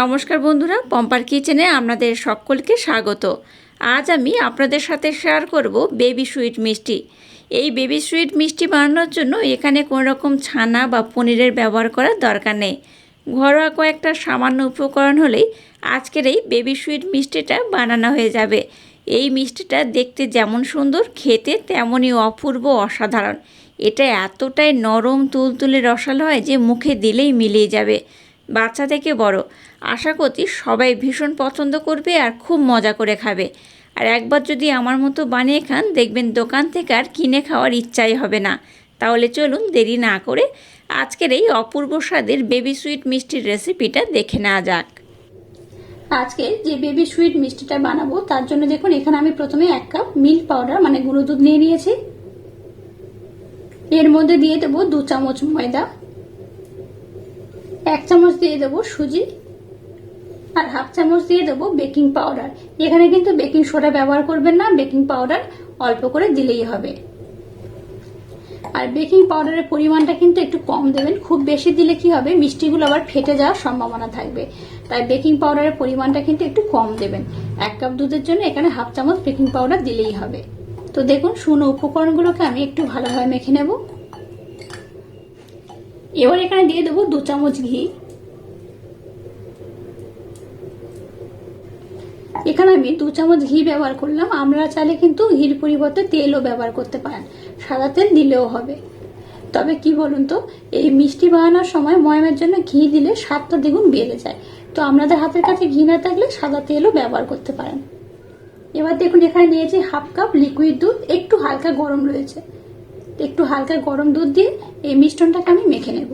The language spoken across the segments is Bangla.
নমস্কার বন্ধুরা, পম্পার কিচেনে আপনাদের সকলকে স্বাগত। আজ আমি আপনাদের সাথে শেয়ার করব বেবি সুইট মিষ্টি। এই বেবি সুইট মিষ্টি বানানোর জন্য এখানে কোনো রকম ছানা বা পনিরের ব্যবহার করার দরকার নেই। ঘরোয়া কয়েকটা সামান্য উপকরণ হলেই আজকের এই বেবি সুইট মিষ্টিটা বানানো হয়ে যাবে। এই মিষ্টিটা দেখতে যেমন সুন্দর, খেতে তেমনই অপূর্ব অসাধারণ। এটা এতটাই নরম, তুলতুলে রসালো হয় যে মুখে দিলেই মিলিয়ে যাবে। বাচ্চা থেকে বড়। আশা করছি সবাই ভীষণ পছন্দ করবে আর খুব মজা করে খাবে। আর একবার যদি আমার মতো বানিয়ে খান, দেখবেন দোকান থেকে আর কিনে খাওয়ার ইচ্ছাই হবে না। তাহলে চলুন দেরি না করে আজকের এই অপূর্ব স্বাদের বেবি সুইট মিষ্টির রেসিপিটা দেখে নেওয়া যাক। আজকে যে বেবি সুইট মিষ্টিটা বানাবো, তার জন্য দেখুন, এখানে আমি প্রথমে এক কাপ মিল্ক পাউডার মানে গুঁড়ো দুধ নিয়ে নিয়েছি। এর মধ্যে দিয়ে দেবো দু চামচ ময়দা। এক চামচ দিয়ে দেবো সুজি আর হাফ চামচ দিয়ে দেবো বেকিং পাউডার। এখানে কিন্তু বেকিং সোডা ব্যবহার করবেন না, বেকিং পাউডার অল্প করে দিলেই হবে। আর বেকিং পাউডারের পরিমাণটা কিন্তু একটু কম দেবেন। খুব বেশি দিলে কি হবে, মিষ্টিগুলো আবার ফেটে যাওয়ার সম্ভাবনা থাকবে। তাই বেকিং পাউডারের পরিমাণটা কিন্তু একটু কম দেবেন। এক কাপ দুধের জন্য এখানে হাফ চামচ বেকিং পাউডার দিলেই হবে। তো দেখুন, শুকনো উপকরণগুলোকে আমি একটু ভালোভাবে মেখে নেব। এবার এখানে দিয়ে দেবো দু চামচ ঘি। এখানে আমি দু চামচ ঘি ব্যবহার করলাম। আমরা চাইলে কিন্তু ঘির পরিবর্তে তেলও ব্যবহার করতে পারেন। সাদা তেল দিলেও হবে। তবে কি বলুন তো, এই মিষ্টি বানানোর সময় ময়ামের জন্য ঘি দিলে স্বাদটা দ্বিগুণ বেড়ে যায়। তো আপনাদের হাতের কাছে ঘি না থাকলে সাদা তেলও ব্যবহার করতে পারেন। এবার দেখুন, এখানে নিয়েছি হাফ কাপ লিকুইড দুধ। একটু হালকা গরম রয়েছে। একটু হালকা গরম দুধ দিয়ে এই মিশ্রণটাকে আমি মেখে নেব।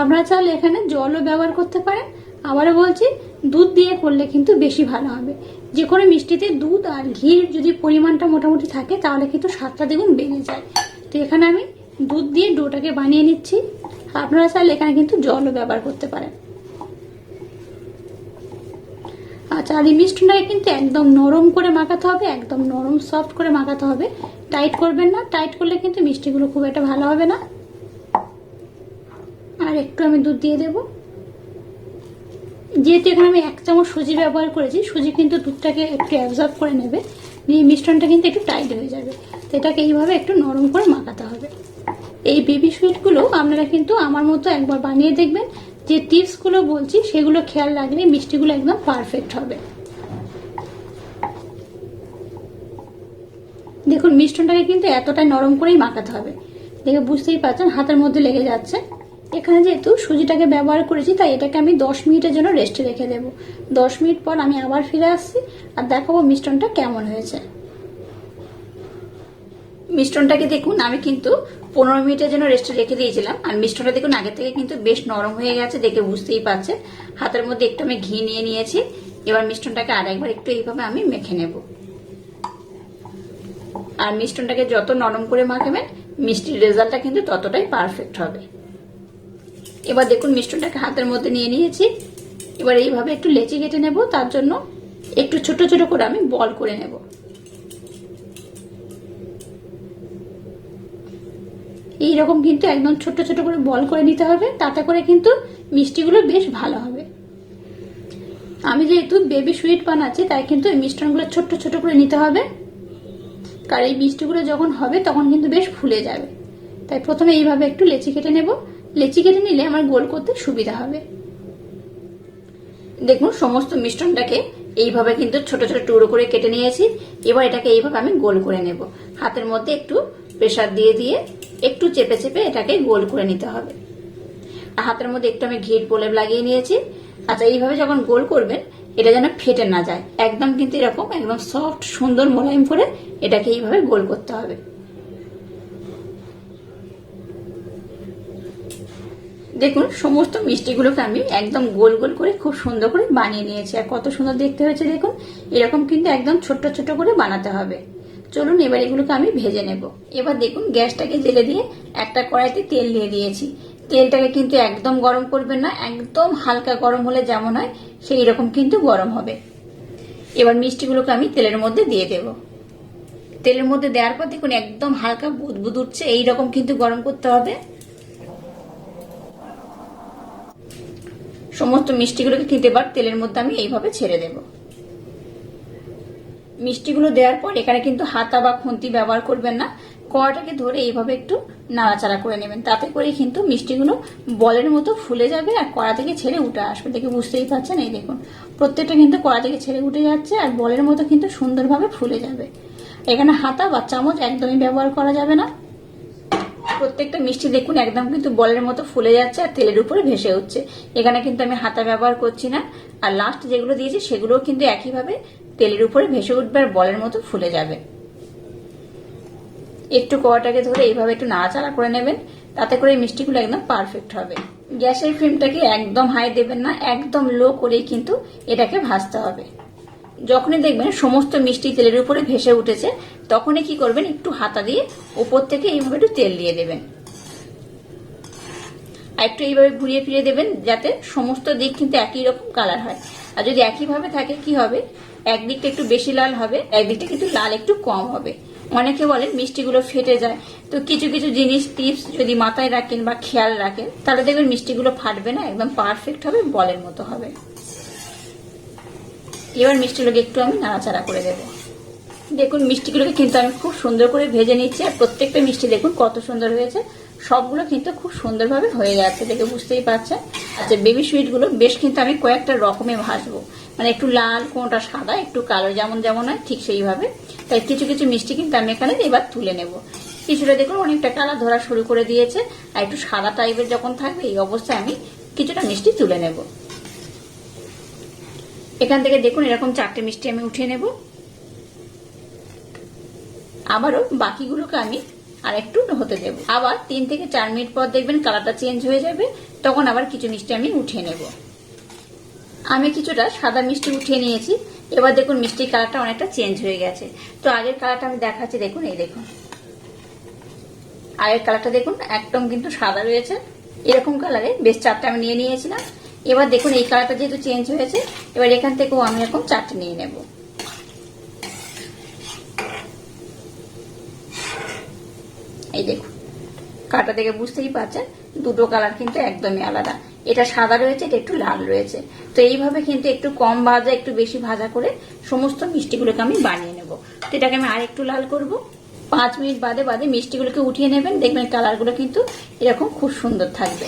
আপনারা চাইলে এখানে জলও ব্যবহার করতে পারেন। আবারও বলছি, দুধ দিয়ে করলে কিন্তু বেশি ভালো হবে। যে কোনো মিষ্টিতে দুধ আর ঘির যদি পরিমাণটা মোটামুটি থাকে, তাহলে কিন্তু স্বাদটা দেখুন বেড়ে যায়। তো এখানে আমি দুধ দিয়ে ডোটাকে বানিয়ে নিচ্ছি। আপনারা চাইলে এখানে কিন্তু জলও ব্যবহার করতে পারেন। আচ্ছা আর এই মিষ্টিটাকে কিন্তু একদম নরম করে মাখাতে হবে, একদম নরম সফট করে মাখাতে হবে। টাইট করবেন না টাইট করলে কিন্তু মিষ্টিগুলো খুব একটা ভালো হবে না। আর একটু আমি দুধ দিয়ে দেবো। যেহেতু এখানে আমি এক চামচ সুজি ব্যবহার করেছি, সুজি কিন্তু দুধটাকে একটু অ্যাবজর্ব করে নেবে। নিয়ে মিশ্রণটা কিন্তু একটু টাইট হয়ে যাবে। তো এটাকে এইভাবে একটু নরম করে মাখাতে হবে। এই বেবি সুইটগুলো আপনারা কিন্তু আমার মতো একবার বানিয়ে দেখবেন। যে টিপসগুলো বলছি, সেগুলো খেয়াল রাখলে মিষ্টিগুলো একদম পারফেক্ট হবে। দেখুন মিষ্টনটাকে কিন্তু এতটাই নরম করেই মাখাতে হবে। দেখে বুঝতেই পারছেন, হাতের মধ্যে লেগে যাচ্ছে। এখানে যেহেতু সুজিটাকে ব্যবহার করেছি, তাই এটাকে আমি দশ মিনিটের জন্য রেস্টে রেখে দেবো। দশ মিনিট পর আমি আবার ফিরে আসছি, আর দেখাবো মিষ্টনটা কেমন হয়েছে। মিশ্রণটাকে দেখুন, আমি কিন্তু পনেরো মিনিটের জন্য রেস্টে রেখে দিয়েছিলাম। আর মিশ্রণটা দেখুন, আগে থেকে কিন্তু বেশ নরম হয়ে গেছে, দেখে বুঝতেই পারছেন। হাতের মধ্যে একটু আমি ঘি নিয়ে নিয়েছি। এবার মিশ্রণটাকে আর একবার একটু এইভাবে আমি মেখে নেব। আর মিশ্রণটাকে যত নরম করে মাখাবেন মিষ্টির রেজাল্টটা কিন্তু ততটাই পারফেক্ট হবে। এবার দেখুন মিষ্টনটাকে হাতের মধ্যে নিয়ে নিয়েছি। এবার এইভাবে একটু লেচি কেটে নেব, তার জন্য একটু ছোট ছোট করে আমি বল করে নেব। এইরকম কিন্তু একদম ছোট ছোট করে বল করে নিতে হবে, তাতে করে কিন্তু মিষ্টিগুলো বেশ ভালো হবে। আমি যেহেতু বেবি সুইট বানাচ্ছি, তাই কিন্তু এই মিষ্টনগুলো ছোট্ট ছোট করে নিতে হবে। কারণ এই মিষ্টিগুলো যখন হবে, তখন কিন্তু বেশ ফুলে যাবে। তাই প্রথমে এইভাবে একটু লেচি কেটে নেব। লেচি কেটে নিলে আমার গোল করতে সুবিধা হবে। দেখুন, সমস্ত মিশ্রণটাকে এইভাবে কিন্তু ছোট ছোট টুকরো করে কেটে নিয়েছি। এবার এটাকে এইভাবে আমি গোল করে নেব। হাতের মধ্যে একটু প্রেসার দিয়ে দিয়ে একটু চেপে চেপে এটাকে গোল করে নিতে হবে। হাতের মধ্যে একটু আমি ঘির প্রলেপ লাগিয়ে নিয়েছি। আচ্ছা এইভাবে যখন গোল করবেন, এটা যেন ফেটে না যায়। একদম কিন্তু এরকম, একদম সফট, সুন্দর মোলায়েম করে এটাকে এইভাবে গোল করতে হবে। দেখুন, সমস্ত মিষ্টিগুলোকে আমি একদম গোল গোল করে খুব সুন্দর করে বানিয়ে নিয়েছি। আর কত সুন্দর দেখতে হয়েছে, দেখুন। এরকম কিন্তু একদম ছোট্ট ছোট করে বানাতে হবে। চলুন এবার এগুলোকে আমি ভেজে নেব। এবার দেখুন গ্যাসটাকে জেলে দিয়ে একটা কড়াইতে তেল দিয়ে দিয়েছি। তেলটাকে কিন্তু একদম গরম করবেন না, একদম হালকা গরম হলে যেমন হয় সেই রকম কিন্তু গরম হবে। এবার মিষ্টিগুলোকে আমি তেলের মধ্যে দিয়ে দেব। তেলের মধ্যে দেওয়ার পর দেখুন একদম হালকা বুদবুদ উঠছে, এইরকম কিন্তু গরম করতে হবে। সমস্ত মিষ্টিগুলোকে কিন্তু এবার তেলের মধ্যে আমি এইভাবে ছেড়ে দেব। মিষ্টিগুলো দেওয়ার পর এখানে কিন্তু হাতা বা খুন্তি ব্যবহার করবেন না। কড়াটাকে ধরে এইভাবে একটু নাড়াচাড়া করে নেবেন। তাতে করে কিন্তু মিষ্টিগুলো বলের মতো ফুলে যাবে আর কড়া থেকে ছেড়ে উঠে আসবে দেখে বুঝতেই পারছেন? এই দেখুন, প্রত্যেকটা কিন্তু কড়া থেকে ছেড়ে উঠে যাচ্ছে আর বলের মতো কিন্তু সুন্দরভাবে ফুলে যাবে। এখানে হাতা বা চামচ একদমই ব্যবহার করা যাবে না। প্রত্যেকটা মিষ্টি দেখুন, একদম কিন্তু বলের মতো ফুলে যাচ্ছে আর তেলের উপরে ভেসে উঠছে। এখানে কিন্তু আমি হাতা ব্যবহার করছি না। আর লাস্ট যেগুলো দিয়েছি সেগুলোও কিন্তু একইভাবে তেলের উপরে ভেসে উঠবে আর বলের মতো ফুলে যাবে। একটু কড়াটাকে ধরে এইভাবে একটু নাড়াচাড়া করে নেবেন, তাতে করে মিষ্টিগুলো একদম পারফেক্ট হবে। গ্যাসের ফ্লেমটাকে একদম হাই দেবেন না, একদম লো করেই কিন্তু এটাকে ভাজতে হবে। যখনই দেখবেন সমস্ত মিষ্টি তেলের উপরে ভেসে উঠেছে, তখনই কি করবেন, একটু হাতা দিয়ে উপর থেকে এইভাবে একটু তেল দিয়ে দেবেন। আর একটু এইভাবে ঘুরিয়ে ফিরিয়ে দেবেন, যাতে সমস্ত দিক কিন্তু একই রকম কালার হয়। আর যদি একইভাবে থাকে, কি হবে? একদিকটা একটু বেশি লাল হবে, একদিকটা কিন্তু লাল একটু কম হবে। অনেকে বলেন মিষ্টিগুলো ফেটে যায়। তো কিছু কিছু জিনিস টিপস যদি মাথায় রাখেন বা খেয়াল রাখেন, তাহলে দেখবেন মিষ্টিগুলো ফাটবে না, একদম পারফেক্ট হবে, বলের মতো হবে। এবার মিষ্টিগুলোকে একটু আমি নাড়াচাড়া করে দেবো। দেখুন, মিষ্টিগুলোকে কিন্তু আমি খুব সুন্দর করে ভেজে নিচ্ছি, আর প্রত্যেকটা মিষ্টি দেখুন কত সুন্দর হয়েছে। সবগুলো কিন্তু খুব সুন্দরভাবে হয়ে যাচ্ছে, দেখে বুঝতেই পারছেন। আচ্ছা বেবি সুইটগুলো বেশ কিন্তু আমি কয়েকটা রকমে ভাজবো। মানে একটু লাল, কোনটা সাদা, একটু কালো যেমন যেমন হয়, ঠিক সেইভাবে। তাই কিছু কিছু মিষ্টি কিন্তু আমি এখানে এবার তুলে নেব। কিছুটা দেখুন, অনেকটা কালার ধরা শুরু করে দিয়েছে। আর একটু সাদা টাইপের যখন থাকবে, এই অবস্থায় আমি কিছুটা মিষ্টি তুলে নেব। এখান থেকে দেখুন, এরকম চারটে মিষ্টি আমি উঠিয়ে নেব। আবারও বাকিগুলোকে আমি আর একটু হতে দেব। আবার তিন থেকে চার মিনিট পর দেখবেন কালারটা চেঞ্জ হয়ে যাবে। তখন আবার কিছু মিষ্টি আমি উঠিয়ে নেব। আমি কিছুটা সাদা মিষ্টি উঠিয়ে নিয়েছি। এবার দেখুন মিষ্টির কালারটা অনেকটা চেঞ্জ হয়ে গেছে। তো আগের কালারটা আমি দেখাচ্ছি, দেখুন, এই দেখুন। আগের কালারটা দেখুন, একদম কিন্তু সাদা রয়েছে। এরকম কালারে বেশ চারটা আমি নিয়ে নিয়েছিলাম। এবার দেখুন, এই কালারটা যেহেতু চেঞ্জ হয়েছে, এবার এখান থেকেও আমি এরকম চারটে নিয়ে নেব। এই দেখুন। কাটা দেখে বুঝতেই পারছেন, দুটো কালার কিন্তু একদমই আলাদা। এটা সাদা রয়েছে, এটা একটু লাল রয়েছে। তো এইভাবে কিন্তু একটু কম ভাজা, একটু বেশি ভাজা করে সমস্ত মিষ্টিগুলোকে আমি বানিয়ে নেব। তো এটাকে আমি আর একটু লাল করব। পাঁচ মিনিট বাদে বাদে মিষ্টিগুলোকে উঠিয়ে নেবেন, দেখবেন কালারগুলো কিন্তু এরকম খুব সুন্দর থাকবে।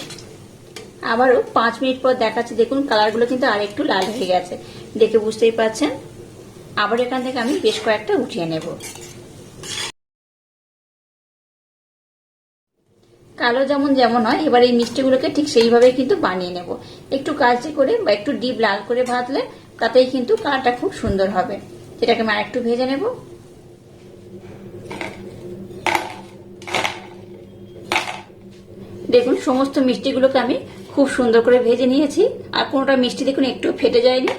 আবারও পাঁচ মিনিট পর দেখাচ্ছি, দেখুন কালারগুলো কিন্তু আর একটু লাল হয়ে গেছে। দেখে বুঝতেই পারছেন। আবার এখান থেকে আমি বেশ কয়েকটা উঠিয়ে নেব। কালো যেমন যেমন হয়, এবার এই মিষ্টিগুলোকে ঠিক সেইভাবে কিন্তু বানিয়ে নেব। একটু কালচে করে বা একটু ডিপ লাল করে ভাজলে তাতেই কিন্তু কালারটা খুব সুন্দর হবে। এটাকে আমি একটু ভেজে নেব। দেখুন, সমস্ত মিষ্টিগুলোকে আমি খুব সুন্দর করে ভেজে নিয়েছি। আর কোনোটা মিষ্টি দেখুন, একটু ফেটে যায়নি,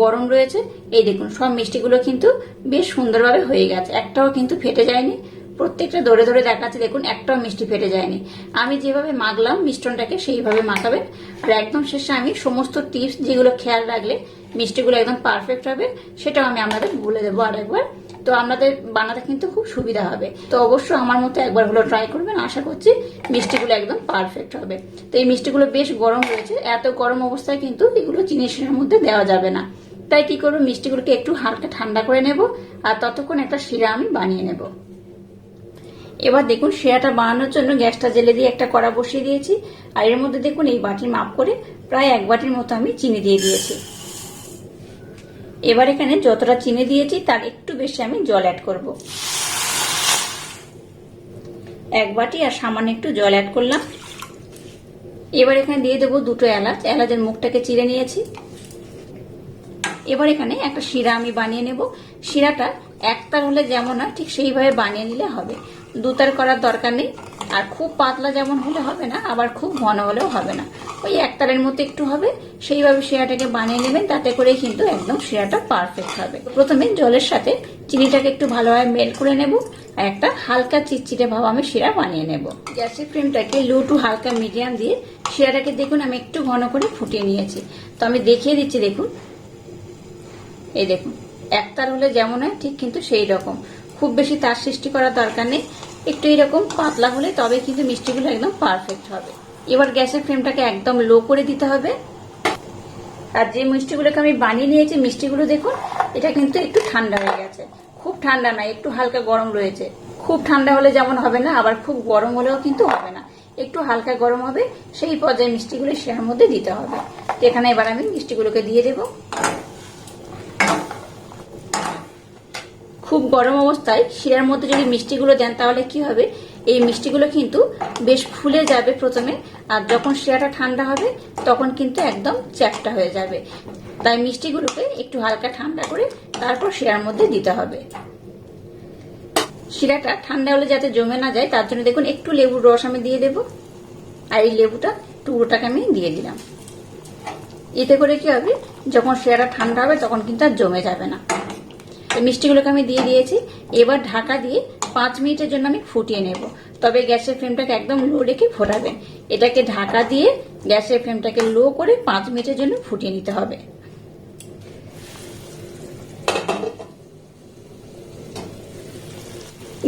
গরম রয়েছে। এই দেখুন, সব মিষ্টিগুলো কিন্তু বেশ সুন্দরভাবে হয়ে গেছে। একটাও কিন্তু ফেটে যায়নি। প্রত্যেকটা ধরে ধরে দেখাচ্ছে, দেখুন, একটাও মিষ্টি ফেটে যায়নি। আমি যেভাবে মাখলাম মিশ্রণটাকে সেইভাবে মাখাবেন। আর একদম শেষে আমি সমস্ত টিপস যেগুলো খেয়াল রাখলে মিষ্টিগুলো একদম পারফেক্ট হবে, সেটাও আমি আপনাদের বলে দেবো আর একবার। তো আপনাদের বানাতে কিন্তু খুব সুবিধা হবে। তো অবশ্যই আমার মতো একবার হলো ট্রাই করবেন। আশা করছি মিষ্টিগুলো একদম পারফেক্ট হবে। তো এই মিষ্টিগুলো বেশ গরম রয়েছে। এত গরম অবস্থায় কিন্তু এগুলো শিরার মধ্যে দেওয়া যাবে না। তাই কি করব? মিষ্টিগুলোকে একটু হালকা ঠান্ডা করে নেব। আর ততক্ষণ একটা শিরা আমি বানিয়ে নেব। এবার দেখুন শিরাটা বানানোর জন্য গ্যাসটা জেলে দিয়ে একটা কড়া বসিয়ে দিয়েছি। আর এর মধ্যে দেখুন এই বাটির মাপ করে প্রায় এক বাটির মতো আমি চিনি দিয়ে দিয়েছি। এবার এখানে যতটা চিনি দিয়েছি, তার একটু বেশি আমি জল অ্যাড করব। এক বাটি আর সামান্য একটু জল অ্যাড করলাম। এবার এখানে দিয়ে দেবো দুটো এলাচ। এলাচের মুখটাকে চিড়ে নিয়েছি। এবার এখানে একটা শিরা আমি বানিয়ে নেব। শিরাটা একতার হলে যেমন হয় ঠিক সেইভাবে বানিয়ে নিলে হবে। দুতার করার দরকার নেই। আর খুব পাতলা যেমন হলে হবে না, আবার খুব ঘন হলেও হবে না। ওই একতারের মতো একটু হবে, সেইভাবে শিরাটাকে বানিয়ে নেবেন, তাতে করে কিন্তু একদম শিরাটা পারফেক্ট হবে। প্রথমে জলের সাথে চিনিটাকে একটু ভালোভাবে মেল্ট করে নেব, আর একটা হালকা চিটচিটে ভাব আমি শিরা বানিয়ে নেব। গ্যাসের ফ্লেমটাকে লো টু হালকা মিডিয়াম দিয়ে শিরাটাকে দেখুন আমি একটু ঘন করে ফুটিয়ে নিয়েছি। তো আমি দেখিয়ে দিচ্ছি, দেখুন। এই দেখুন একতার হলে যেমন হয় ঠিক কিন্তু সেই রকম। খুব বেশি তার সৃষ্টি করার দরকার নেই। একটু এরকম পাতলা হলে তবে কিন্তু মিষ্টিগুলো একদম পারফেক্ট হবে। এবার গ্যাসের ফ্লেমটাকে একদম লো করে দিতে হবে। আর যে মিষ্টিগুলোকে আমি বানিয়ে নিয়েছি, মিষ্টিগুলো দেখুন, এটা কিন্তু একটু ঠান্ডা হয়ে গেছে। খুব ঠান্ডা না, একটু হালকা গরম রয়েছে। খুব ঠান্ডা হলে যেমন হবে না, আবার খুব গরম হলেও কিন্তু হবে না। একটু হালকা গরম হবে, সেই পর্যায়ে মিষ্টিগুলো সের মধ্যে দিতে হবে। এখানে এবার আমি মিষ্টিগুলোকে দিয়ে দেবো। খুব গরম অবস্থায় শিরার মধ্যে যদি মিষ্টিগুলো দেন, তাহলে কি হবে? এই মিষ্টিগুলো কিন্তু বেশ ফুলে যাবে প্রথমে, আর যখন শিরাটা ঠান্ডা হবে, তখন কিন্তু একদম চ্যাপটা হয়ে যাবে। তাই মিষ্টিগুলোকে একটু হালকা ঠান্ডা করে তারপর শিরার মধ্যে দিতে হবে। শিরাটা ঠান্ডা হলে যাতে জমে না যায়, তার জন্য দেখুন, একটু লেবুর রস আমি দিয়ে দেব। আর এই লেবুটা টুকরোটাকে আমি দিয়ে দিলাম। এতে করে কি হবে? যখন শিরাটা ঠান্ডা হবে, তখন কিন্তু আর জমে যাবে না। মিষ্টিগুলোকে আমি দিয়ে দিয়েছি। এবার ঢাকা দিয়ে পাঁচ মিনিটের জন্য আমি ফুটিয়ে নেব। তবে গ্যাসের ফ্লেমটাকে একদম লো রেখে ফোটাবেন। এটাকে ঢাকা দিয়ে গ্যাসের ফ্লেমটাকে লো করে পাঁচ মিনিটের জন্য ফুটিয়ে নিতে হবে।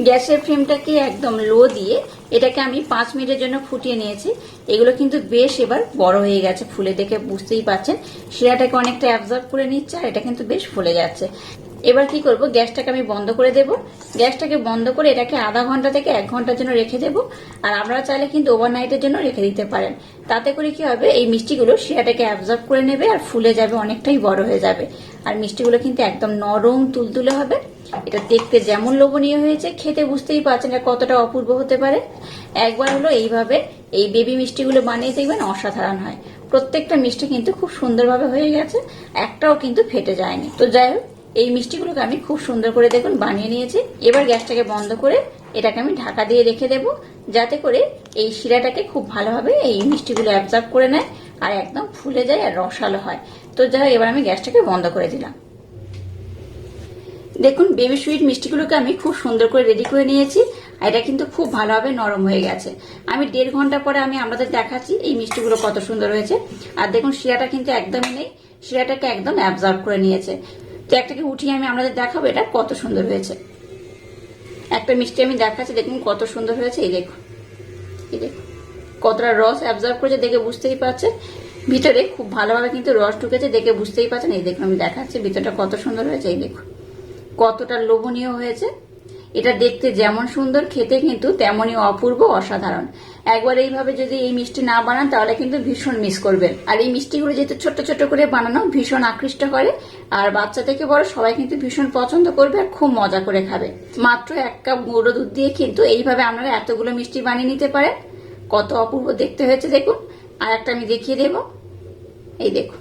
গ্যাসের ফ্লেমটাকে একদম লো দিয়ে এটাকে আমি পাঁচ মিনিটের জন্য ফুটিয়ে নিয়েছি। এগুলো কিন্তু বেশ এবার বড় হয়ে গেছে, ফুলে দেখে বুঝতেই পাচ্ছেন শিরাটাকে অনেকটা অ্যাবজর্ব করে নিচ্ছে আর এটা কিন্তু বেশ ফুলে যাচ্ছে। এবার কি করব? গ্যাসটাকে আমি বন্ধ করে দেব। গ্যাসটাকে বন্ধ করে এটাকে আধা ঘণ্টা থেকে এক ঘণ্টার জন্য রেখে দেব। আর আপনারা চাইলে কিন্তু ওভারনাইটের জন্য রেখে দিতে পারেন। তাতে করে কি হবে? এই মিষ্টিগুলো শিরাটাকে অ্যাবজর্ব করে নেবে আর ফুলে যাবে, অনেকটাই বড় হয়ে যাবে। আর মিষ্টিগুলো কিন্তু একদম নরম তুলতুলে হবে। এটা দেখতে যেমন লোভনীয় হয়েছে, খেতে বুঝতেই পারছেন এটা কতটা অপূর্ব হতে পারে। একবার হলো এইভাবে এই বেবি মিষ্টিগুলো বানিয়ে দেখবেন অসাধারণ হয়। প্রত্যেকটা মিষ্টি কিন্তু খুব সুন্দরভাবে হয়ে গেছে, একটাও কিন্তু ফেটে যায়নি। তো যাই হোক এই মিষ্টিগুলোকে আমি খুব সুন্দর করে দেখুন বানিয়ে নিয়েছি। এবার গ্যাসটাকে বন্ধ করে এটাকে আমি ঢাকা দিয়ে রেখে দেব, যাতে করে এই শিরাটাকে খুব ভালোভাবে এই মিষ্টিগুলো অ্যাবজর্ব করে নেয় আর একদম ফুলে যায় আর রসালো হয়। তো যাই এবার আমি গ্যাসটাকে বন্ধ করে দিলাম। দেখুন বেবি সুইট মিষ্টিগুলোকে আমি খুব সুন্দর করে রেডি করে নিয়েছি আর এটা কিন্তু খুব ভালোভাবে নরম হয়ে গেছে। আমি দেড় ঘণ্টা পরে আমি আপনাদের দেখাচ্ছি এই মিষ্টিগুলো কত সুন্দর হয়েছে। আর দেখুন, শিরাটা কিন্তু একদমই নেই। শিরাটাকে একদম অ্যাবজর্ব করে নিয়েছে। তো একটাকে উঠিয়ে আমি আপনাদের দেখাবো, এটা কত সুন্দর হয়েছে। একটা মিষ্টি আমি দেখাচ্ছি, দেখুন কত সুন্দর হয়েছে, এই দেখুন। এই দেখুন। কতটা রস অ্যাবজর্ব করেছে, দেখে বুঝতেই পারছে ভিতরে খুব ভালোভাবে কিন্তু রস ঢুকেছে, দেখে বুঝতেই পারছেন। এই দেখুন, আমি দেখাচ্ছি, ভিতরটা কত সুন্দর হয়েছে, এই দেখুন। কতটা লোভনীয় হয়েছে। এটা দেখতে যেমন সুন্দর, খেতে কিন্তু তেমনই অপূর্ব, অসাধারণ। একবার এইভাবে যদি এই মিষ্টি না বানান, তাহলে কিন্তু ভীষণ মিস করবেন। আর এই মিষ্টিগুলো যেহেতু ছোট ছোট করে বানানো, ভীষণ আকৃষ্ট করে। আর বাচ্চা থেকে বড় সবাই কিন্তু ভীষণ পছন্দ করবে আর খুব মজা করে খাবে। মাত্র এক কাপ গুঁড়ো দুধ দিয়ে কিন্তু এইভাবে আপনারা এতগুলো মিষ্টি বানিয়ে নিতে পারেন। কত অপূর্ব দেখতে হয়েছে দেখুন। আর একটা আমি দেখিয়ে দেব। এই দেখুন।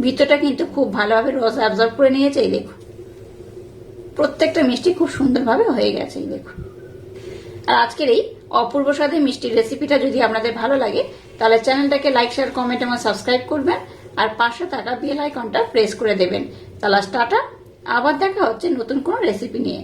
ভিতরটা কিন্তু খুব ভালোভাবে রস অ্যাবজর্ব করে নিয়েছে, এই দেখুন। প্রত্যেকটা মিষ্টি খুব সুন্দরভাবে হয়ে গেছে, এই দেখুন। আর আজকের এই অপূর্ব স্বাদের মিষ্টির রেসিপিটা যদি আপনাদের ভালো লাগে, তাহলে চ্যানেলটাকে লাইক শেয়ার কমেন্ট এবং সাবস্ক্রাইব করবেন। আর পাশে থাকা বেল আইকনটা প্রেস করে দেবেন। তাহলে টাটা, আবার দেখা হচ্ছে নতুন কোনো রেসিপি নিয়ে।